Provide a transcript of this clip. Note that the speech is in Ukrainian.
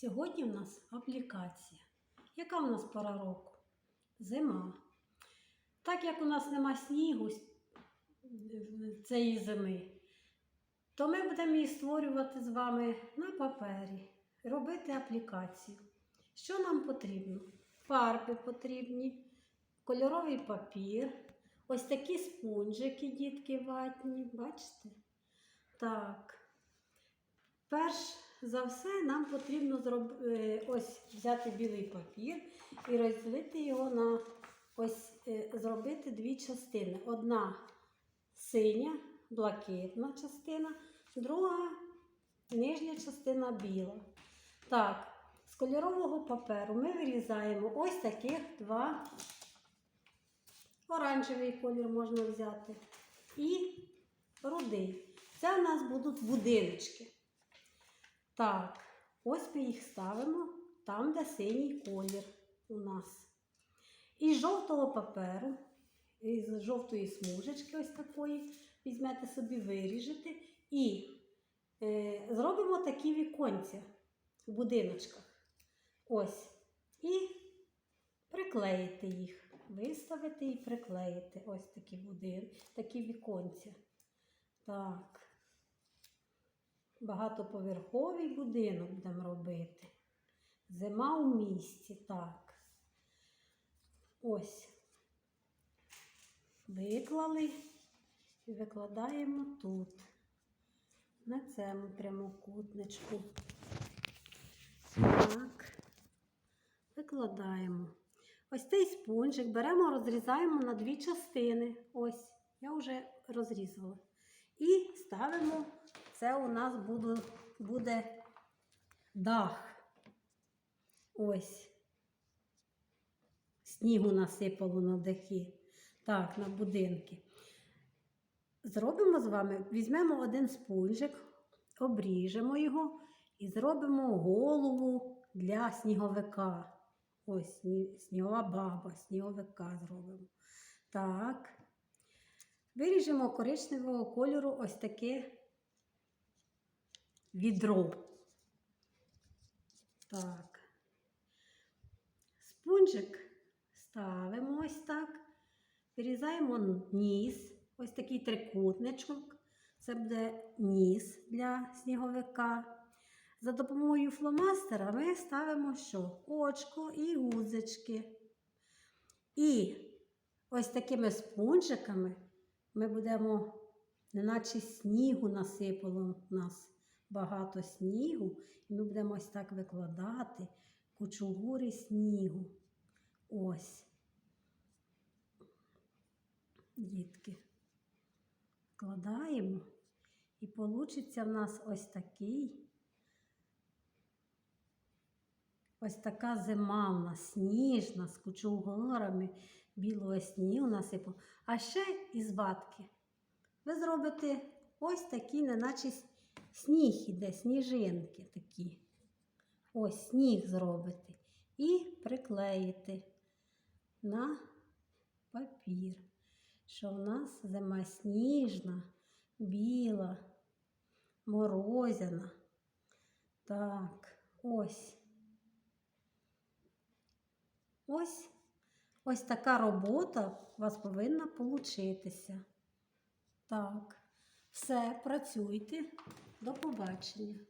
Сьогодні в нас аплікація. Яка в нас пора року? Зима. Так як у нас нема снігу цієї зими, то ми будемо її створювати з вами на папері, робити аплікацію. Що нам потрібно? Фарби потрібні, кольоровий папір, ось такі спунжики, дітки ватні, бачите? Так. Перш за все, нам потрібно зроб... е, ось взяти білий папір і розділити його на ось е, зробити дві частини. Одна синя, блакитна частина, друга нижня частина біла. Так, з кольорового паперу ми вирізаємо ось таких два. Оранжевий колір можна взяти. І рудий. Це у нас будуть будиночки. Так, ось ми їх ставимо там, де синій колір у нас. Із жовтого паперу, із жовтої смужечки, ось такої, візьмете собі, виріжете і е, зробимо такі віконця в будиночках. Ось. І приклеїте їх. Виставити і приклеїти ось такі будин, такі віконця. Так. Багатоповерховий будинок будемо робити. Зима у місті, так. Ось. Виклали і викладаємо тут, на цьому прямокутничку. Так. Викладаємо. Ось цей спунжик беремо, розрізаємо на дві частини. Ось, я вже розрізала. І ставимо, це у нас буде, буде дах. Ось. Снігу насипало на дахи. Так, на будинки. Зробимо з вами, візьмемо один спунжик, обріжемо його і зробимо голову для сніговика. Ось снігова баба, сніговика зробимо. Так. Виріжемо коричневого кольору ось таке відро. Так. Спунжик ставимо ось так. Вирізаємо ніс, ось такий трикутничок. Це буде ніс для сніговика. За допомогою фломастера ми ставимо що? Очко і гузочки. І ось такими спунжиками ми будемо, неначе снігу насипало в нас багато снігу, і ми будемо ось так викладати кучугури снігу. Ось. Дітки. Вкладаємо. І получиться в нас ось такий. Ось така зима в нас сніжна, з кучугурами білого снігу насипу. А ще із ватки ви зробите ось такі, неначе сніг іде, сніжинки такі. Ось сніг зробите. І приклеїте на папір, що в нас зима сніжна, біла, морозяна. Так, ось. Ось ось така робота у вас повинна получитися. Так, все, працюйте. До побачення.